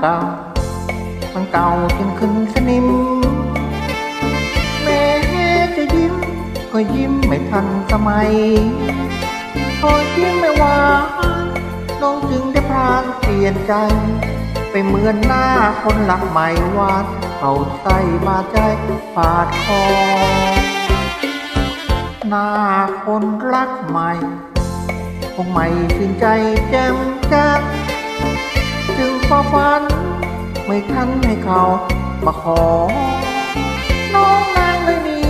เก่าจนขึ้นสนิม แม้จะยิ้ม ก็ยิ้มไม่ทันสมัย พอยิ้มไม่หวานน้องจึงได้พลางเปลี่ยนใจ ไปเหมือนหน้าคนหลักใหม่วาดเขาใส่มาใจปาดคอ หน้าคนรักใหม่คงไม่ชื่นใจแจ่มจัดจึง ฟ้าฟัน ไม่ทันให้เขามาขอ น้องนางเลยหนี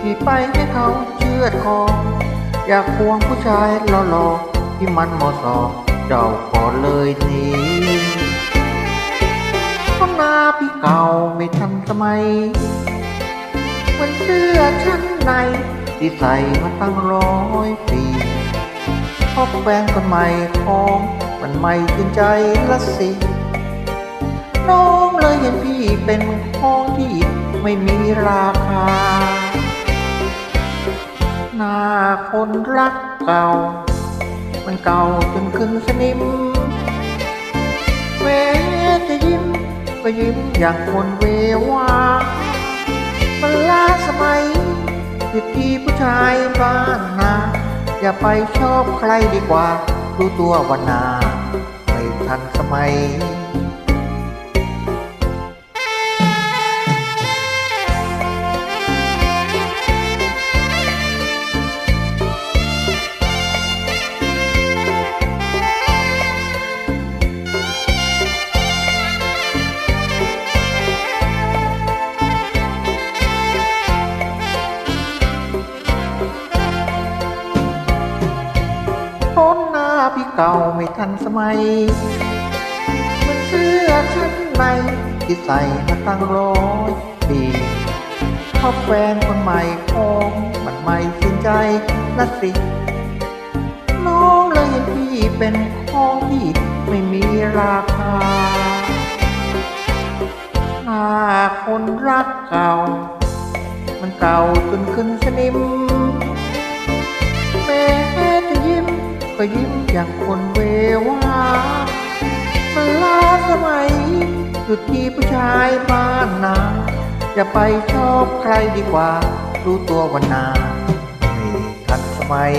ที่ไปให้เขาเชื่อดคอ อยากควงผู้ชายหล่อๆที่มันมาะสมเจ้าก็เลยหนีเพราะหน้าพี่เก่าไม่ทันสมัยเหมือนเสื้อชั้นในที่ใส่มาตั้งร้อยปีพอแฟนคนใหม่ของ มันไม่ชื่นใจละสิ น้องเลยเห็นพี่เป็นของที่ไม่มีราคา หน้าคนรักเก่า มันเก่าจนขึ้นสนิมแม้จะยิ้มก็ยิ้มอย่างคนเววามันล้าสมัยอยู่ที่ผู้ชายบ้านนา อย่าไปชอบใครดีกว่าดูตัววันนา ทันสมัย เก่าไม่ทันสมัยเหมันเสื้อชั้นในที่ใส่มาตั้งร้อยปีพอแฟนคนใหม่ของมันไม่สินใจนะสิ น้องเลยเห็นพี่เป็นของที่ไม่มีราคาหน้าคนรักเก่า มันเก่าจนขึ้นสนิม ก็ยิ้มอย่างคนเววามันล้าสมัยอยู่ที่ผู้ชายบ้านนาอย่าไปชอบใครดีกว่า รู้ตัววันนาไม่ทันสมัย